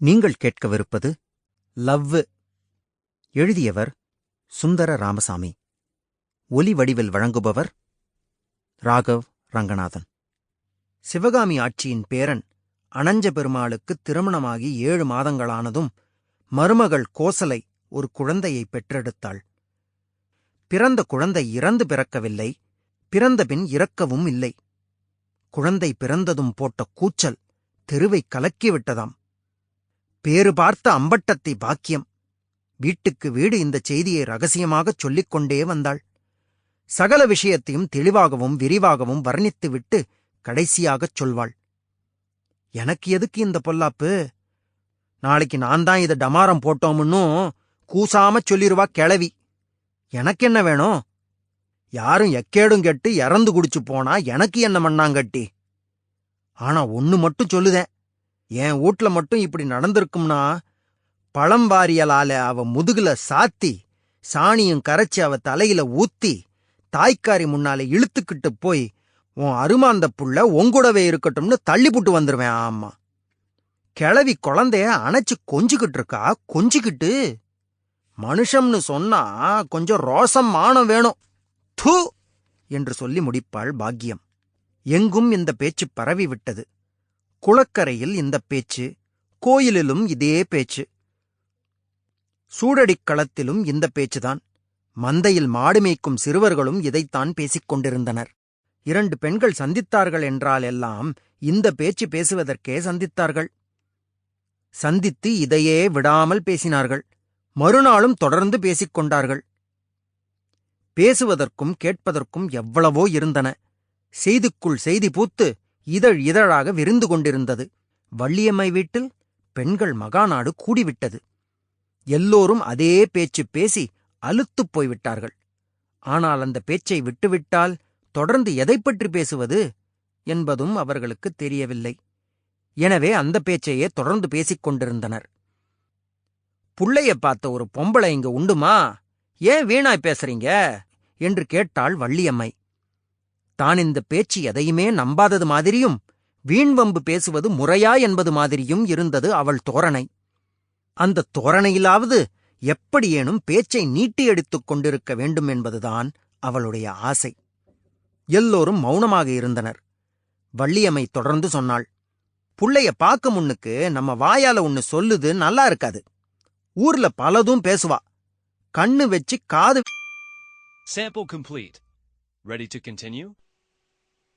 நீங்கள் கேட்கவிருப்பது லவ் எழுதியவர் சுந்தர ராமசாமி. ஒலி வடிவில் வழங்குபவர் ராகவ் ரங்கநாதன். சிவகாமி ஆட்சியின் பேரன் அனஞ்ச பெருமாளுக்கு திருமணமாகி ஏழு மாதங்களானதும் மருமகள் கோசலை ஒரு குழந்தையை பெற்றெடுத்தாள். பிறந்த குழந்தை இறந்து பிறக்கவில்லை பிறந்தபின் இறக்கவும் இல்லை. குழந்தை பிறந்ததும் போட்ட கூச்சல் தெருவை கலக்கிவிட்டதாம். பேறு பார்த்த அம்பட்டத்தை பாக்கியம். வீட்டுக்கு வீடு இந்த செய்தியை ரகசியமாகச் சொல்லிக் கொண்டே வந்தாள். சகல விஷயத்தையும் தெளிவாகவும் விரிவாகவும் வர்ணித்துவிட்டு கடைசியாகச் சொல்வாள். எனக்கு எதுக்கு இந்த பொல்லாப்பு? நாளைக்கு நான் தான் இதை டமாரம் போட்டோம்னும் கூசாம சொல்லிருவா கிளவி எனக்கு என்ன வேணும்? யாரும் எக்கேடும் கெட்டு இறந்து குடிச்சு போனா எனக்கு என்ன மண்ணாங்கட்டி? ஆனா ஒன்னு மட்டும் சொல்லுதேன். என் வீட்ல மட்டும் இப்படி நடந்திருக்கும்னா பழம் வாரியலால அவ முதுகுல சாத்தி சாணியும் கரைச்சி அவ தலையில ஊத்தி தாய்க்காரி முன்னால இழுத்துக்கிட்டு போய் உன் அருமாந்த புள்ள உங்கூடவே இருக்கட்டும்னு தள்ளிப்புட்டு வந்துருவேன் ஆமா. கிளவி குழந்தைய அணைச்சு கொஞ்சிக்கிட்டு இருக்கா கொஞ்சிக்கிட்டு மனுஷம்னு சொன்னா கொஞ்சம் ரோசம் மானம் வேணும் தூ! என்று சொல்லி முடிப்பாள் பாக்கியம். எங்கும் இந்த பேச்சு பரவி விட்டது குளக்கரையில் இந்த பேச்சு கோயிலிலும் இதே பேச்சு. சூடடிக் களத்திலும் இந்த பேச்சுதான். மந்தையில் மாடு மேய்க்கும் சிறுவர்களும் இதைத்தான் பேசிக் கொண்டிருந்தனர். இரண்டு பெண்கள் சந்தித்தார்கள் என்றால் எல்லாம் இந்த பேச்சு பேசுவதற்கே சந்தித்தார்கள். சந்தித்து இதையே விடாமல் பேசினார்கள். மறுநாளும் தொடர்ந்து பேசிக் கொண்டார்கள். பேசுவதற்கும் கேட்பதற்கும் எவ்வளவோ இருந்தன. செய்திக்குள் செய்தி பூத்து இதழ் இதழாக விரிந்து கொண்டிருந்தது. வள்ளியம்மை வீட்டில் பெண்கள் மகாநாடு கூடிவிட்டது. எல்லோரும் அதே பேச்சு பேசி அலுத்துப் போய்விட்டார்கள். ஆனால் அந்த பேச்சை விட்டுவிட்டால் தொடர்ந்து எதைப் பற்றி பேசுவது என்பதும் அவர்களுக்கு தெரியவில்லை. எனவே அந்த பேச்சையே தொடர்ந்து பேசிக் கொண்டிருந்தனர். புள்ளைய பார்த்த ஒரு பொம்பளை இங்க உண்டுமா? ஏன் வீணாய் பேசுறீங்க? என்று கேட்டாள் வள்ளியம்மை. தான் இந்த பேச்சு எதையுமே நம்பாதது மாதிரியும் வீண்வம்பு பேசுவது முறையா என்பது மாதிரியும் இருந்தது அவள் தோரணை. அந்த தோரணையிலாவது எப்படியேனும் பேச்சை நீட்டி எடுத்துக் கொண்டிருக்க வேண்டும் என்பதுதான் அவளுடைய ஆசை. எல்லோரும் மௌனமாக இருந்தனர். வள்ளியம்மை தொடர்ந்து சொன்னாள் புள்ளைய பார்க்க முன்னுக்கு நம்ம வாயால ஒன்னு சொல்லுது நல்லா இருக்காது. ஊர்ல பலதும் பேசுவா. கண்ணு வச்சு காது Sample complete. Ready to continue?